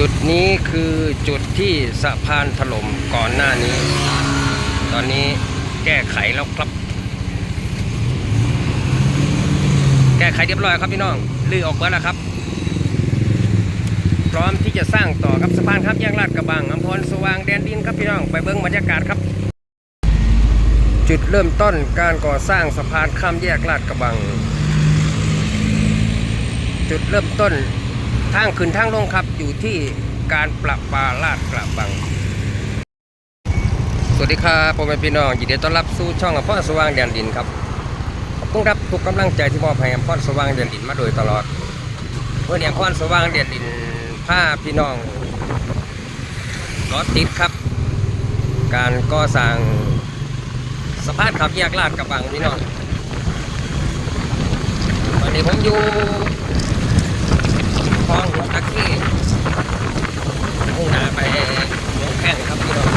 จุดนี้คือจุดที่สะพานถล่มก่อนหน้านี้ ตอนนี้แก้ไขแล้วครับ แก้ไขเรียบร้อยครับพี่น้องลือออกมาแล้วครับ พร้อมที่จะสร้างต่อครับสะพานครับแยกลาดกระบังอำพรสว่างแดนดินครับพี่น้องไปเบิ้งบรรยากาศครับ จุดเริ่มต้นการก่อสร้างสะพานข้ามแยกลาดกระบัง จุดเริ่มต้น ทางขึ้นทางลงครับอยู่ที่การประปาลาดกระบัง สวัสดีครับผมเป็นพี่น้องยินดีต้อนรับสู่ช่องอำพรสว่างแดนดินครับขอบคุณครับทุกกำลังใจที่มอบให้อำพรสว่างแดนดินมาโดยตลอดเมื่อเนี้อำพรสว่างแดนดินพาพี่น้องรถติดครับ การก่อสร้างสะพานขับแยกลาดกระบังพี่น้องวันนี้ผมอยู่ ลองหัวตะเข้มุ่งหน้าไปหลวงแข้งครับพี่น้อง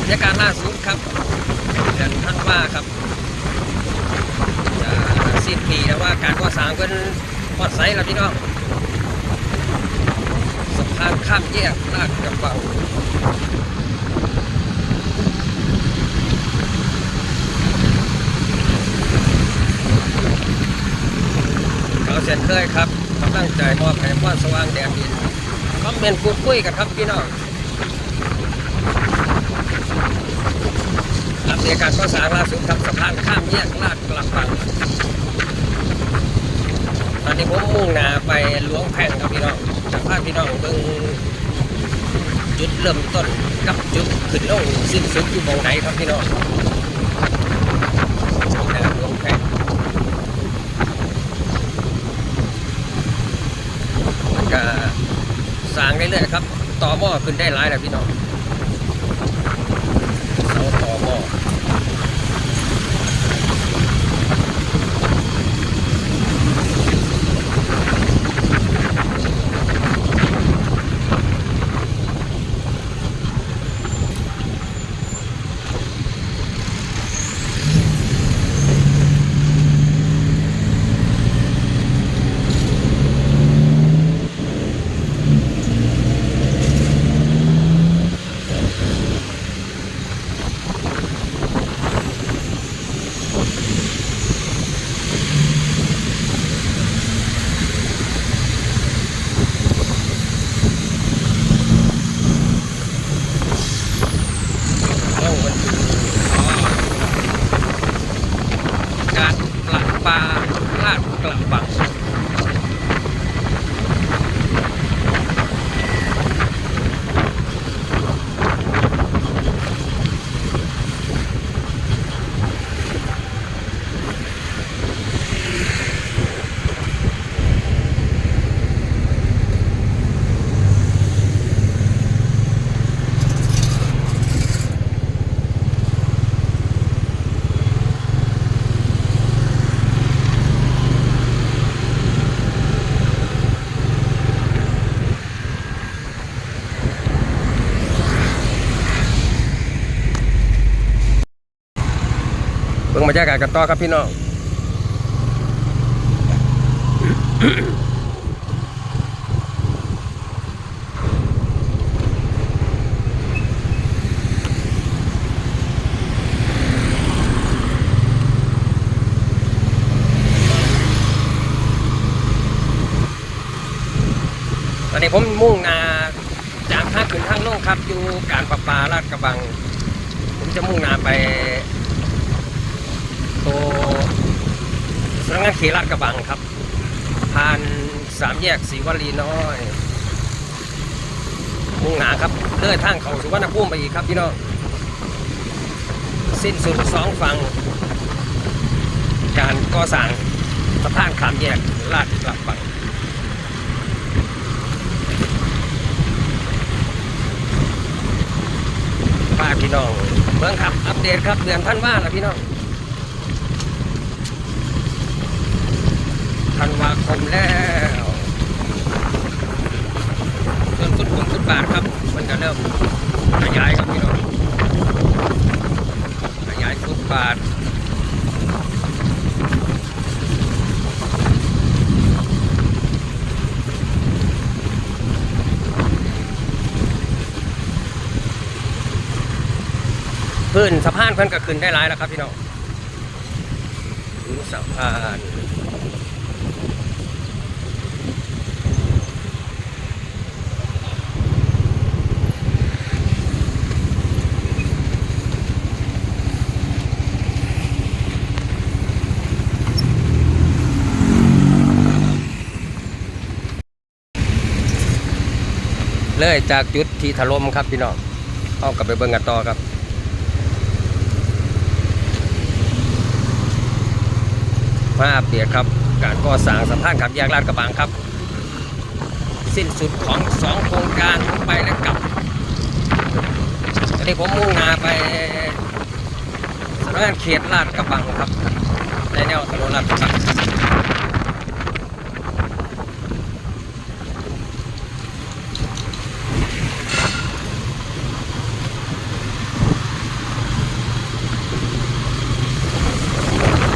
บรรยากาศล่าสุดครับเดือนท่านว่าครับจะสิ้นปีแล้วว่าการก่อสร้างเป็นพอดไซส์แล้วพี่น้องสะพานข้ามแยกลาดกระบัง เช่นเคยครับกำลังใจมอบให้พ่อสว่างแดนดินคอมเมนต์พูดคุยกันครับพี่น้องอัปเดตการก่อสร้างล่าสุดครับสะพานข้ามแยกลาดกระบังตอนนี้ผมมุ่งหน้าไปหลวงแพงครับพี่น้องจะพาพี่น้องเบิ่งจุดเริ่มต้นกับจุดขึ้นลงสิ้นสุดอยู่ตรงไหนครับพี่น้องหน้าหลวงแพงมันก็ สางได้เรื่อยๆครับต่อหม้อขึ้นได้หลายแล้วพี่น้อง เสาต่อหม้อเอามันถึงอ๋อการกลับปลาลาดกระบัง เบิ่ งบรรยากาศกันต่อครับพี่น้องตอนนี้ผมมุ่งนาจากทางขึ้นทางลงครับ อยู่การประปาลาดกระบัง ผมจะมุ่งนาไป โตสำนักงานเขตลาดกระบังครับ ผ่านสามแยกศรีวลีน้อยมุ่งหนาครับเลื่อยทางเขาสุวรรณภูมิไปอีกครับพี่น้องสิ้นสุดสองฝั่งการก่อสร้างสะพานขามแยกลาดกระบังพาพี่น้องเบิ่งครับ อัปเดตครับเดือนท่านว่าแล้วพี่น้อง มแล้วส่วนฟุตบงฟุตบาทครับ มันจะเริ่มขยายครับพี่น้องขยายฟุตบาทพื้นสะพานเพื่อนก็ขึ้นได้ร้ายแล้วครับพี่น้องพื้นสะพาน เลยจากจุดที่ถล่มครับพี่น้องเอากลับไปเบิ่งกันต่อครับมาอัปเดตครับ การก่อสร้างสะพานขับแยกลาดกระบังครับ สิ้นสุดของสองโครงการไปและกลับตอนนี้ผมมุ่งหน้าไปสำนักงานเขตลาดกระบังครับในแนวถนนลาดกระบัง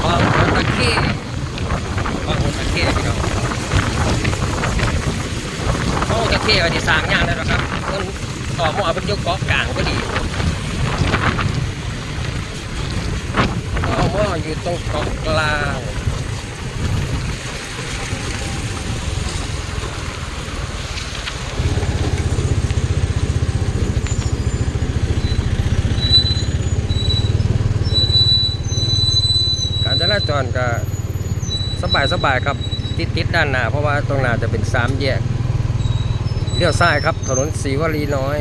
คลอง หัวตะเข้คลองหัวตะเข้พี่น้องคลองหัวตะเข้ก็ที่สร้างอย่างนั้นนะครับเพิ่นต่อหม้อเป็นยกเกาะกลางก็ดีต่อหม้ออยู่ตรงเกาะกลาง การ จรก็สบายสบายครับติดติดด้านหน้าเพราะว่าตรงหน้าจะเป็นสามแยกเลี้ยวซ้ายครับ ถนนศรีวลีน้อย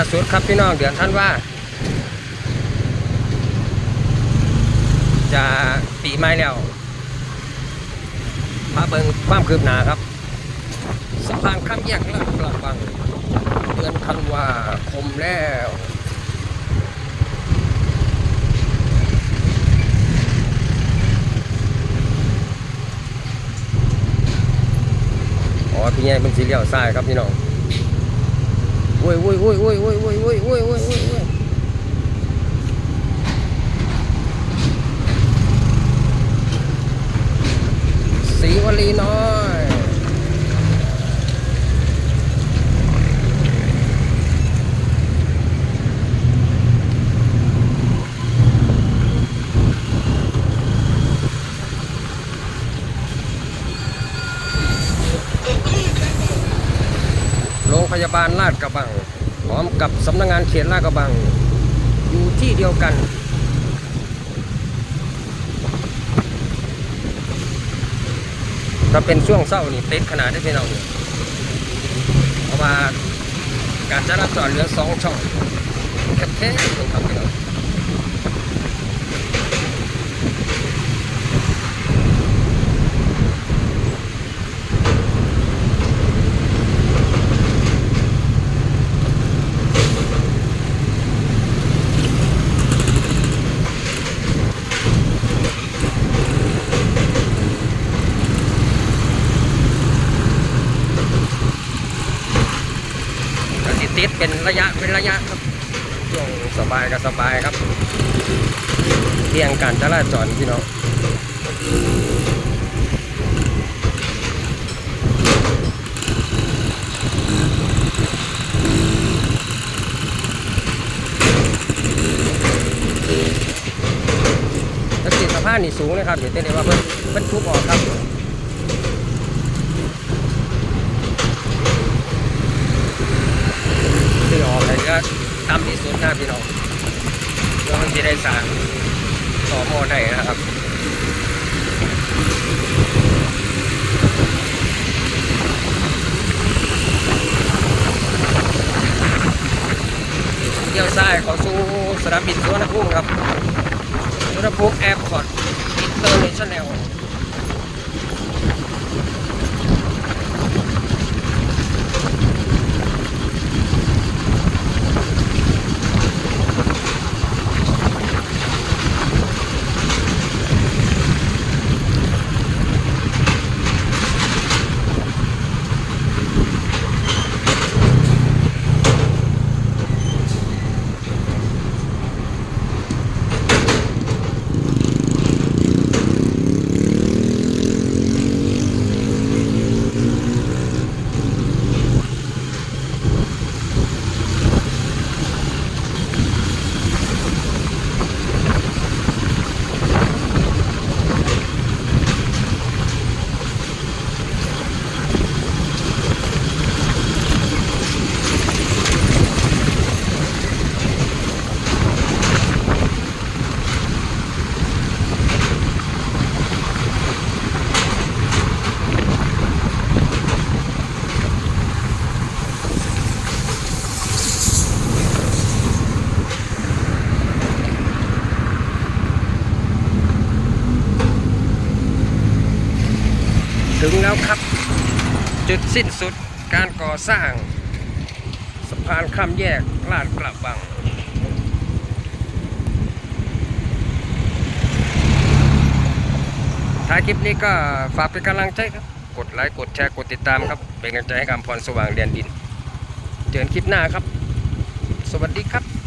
ล่าสุดครับพี่น้องเดือนท่านว่า จะปีใหม่แล้วมาเบิ่งความคืบหน้าครับสะพานข้ามแยกลาดกระบังเดือนธันวาคมแล้วอ๋อพี่ใหญ่เป็นสีเหลี่ยวซ้ายครับพี่น้อง โอ้ยโอ้ยโอ้ยโอ้ยโอ้ยโอ้ยโอ้ยโอ้ยโอ้ยโอ้ยโอ้ยสีวลีน้อยโรงพ ยาบาลลาดกระบังพร้อมกับสำนักงานเขตลาดกระบัง อยู่ที่เดียวกัน ถ้าเป็นช่วงเศร้านี่เต็ดขนาดได้พี่น้องเพราะว่าการจราจรเหลือสองช่องแคบๆเองครับพี่น้องก็สิติดเป็นระ ยะครับช่วงสบายก็สบายครับเที่ยงการจราจรพี่น้องถ้าติสะพานนี่สูงนะครับเดี๋ยวเต้นได้ว่าเพิ่นเพิ่นทุบออกครับ ออกเลยก็ตามที่สุดหนะพี่น้องเพื่อมันจะได้สางต่อหม้อได้นะครับเที่ยวซ้ายเขอสู่สนามบินสุวรรณภูมิครับสุวรรณภูมิแอร์พอร์ตอินเตอร์เนชั่นแนล จุดสิ้นสุดการก่อสร้างสะพานข้ามแยกลาดกระบัง ท้ายคลิปนี้ก็ฝากเป็นกำลังใจครับ กดไลค์ กดแชร์ กดติดตามครับ เป็นกำลังใจให้กับพรสว่างแดนดิน เจอกันคลิปหน้าครับ สวัสดีครับ